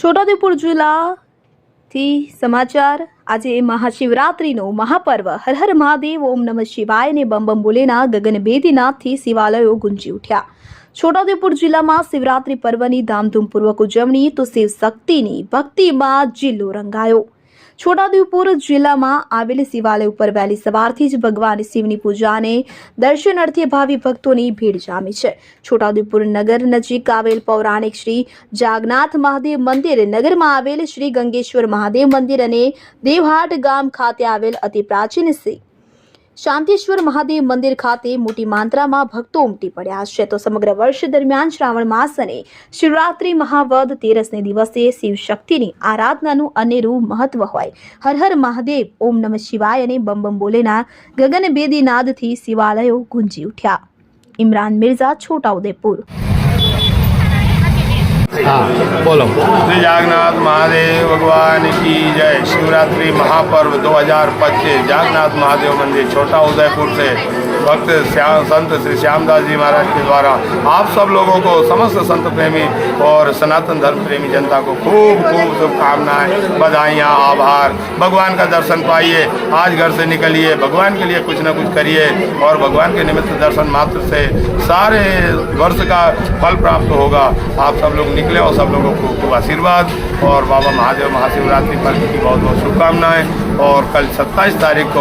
છોટાઉદેપુર જિલ્લાથી સમાચાર. આજે મહાશિવરાત્રિનો મહાપર્વ. હર હર મહાદેવ, ઓમ નમઃ શિવાય અને બમ બમ બોલેના ગગનભેદીનાથથી શિવાલયો ગુંજી ઉઠ્યા. છોટાઉદેપુર જિલ્લામાં શિવરાત્રિ પર્વની ધામધૂમપૂર્વક ઉજવણી તો શિવ શક્તિની ભક્તિમાં જિલ્લો રંગાયો. છોટાઉદેપુર જિલ્લામાં આવેલ શિવાલય ઉપર વહેલી સવારથી જ ભગવાન શિવની પૂજાને દર્શનાર્થે ભાવિ ભક્તોની ભીડ જામી છે. છોટાઉદેપુર નગર નજીક આવેલ પૌરાણિક શ્રી જાગનાથ મહાદેવ મંદિર નગરમાં આવેલ શ્રી ગંગેશ્વર મહાદેવ મંદિર અને દેવહાટ ગામ ખાતે આવેલ અતિ પ્રાચીન શ્રી શાંતિશ્વર મહાદેવ મંદિર ખાતે મોટી માત્રામાં ભક્તો ઉમટી પડ્યા છે. તો સમગ્ર વર્ષ દરમિયાન શ્રાવણ માસ અને શિવરાત્રી મહાવદ તેરસને દિવસે શિવ શક્તિની આરાધનાનું અનેરું મહત્વ હોય. હર હર મહાદેવ, ઓમ નમઃ શિવાય અને બમ બમ બોલેના ગગન બેદી નાદથી શિવાલયો ગુંજી ઉઠ્યા. ઇમરાન મિર્ઝા છોટાઉદેપુર હા, બોલો. શ્રી જાગન્નાથ મહાદેવ ભગવાન કી જય. શિવરાત્રિ મહાપર્વ દો હજાર પચીસ. જાગન્નાથ મહાદેવ મંદિર, છોટા ઉદયપુર છે. भक्त श्याम संत श्री श्यामदास जी महाराज के द्वारा आप सब लोगों को, समस्त संत प्रेमी और सनातन धर्म प्रेमी जनता को खूब खूब शुभकामनाएँ, बधाइयाँ, आभार। भगवान का दर्शन पाइए, आज घर से निकलिए, भगवान के लिए कुछ न कुछ करिए और भगवान के निमित्त दर्शन मात्र से सारे वर्ष का फल प्राप्त होगा। आप सब लोग निकले और सब लोगों को खूब आशीर्वाद और बाबा महादेव महाशिवरात्रि पर्व की बहुत बहुत शुभकामनाएँ और कल 27 तारीख को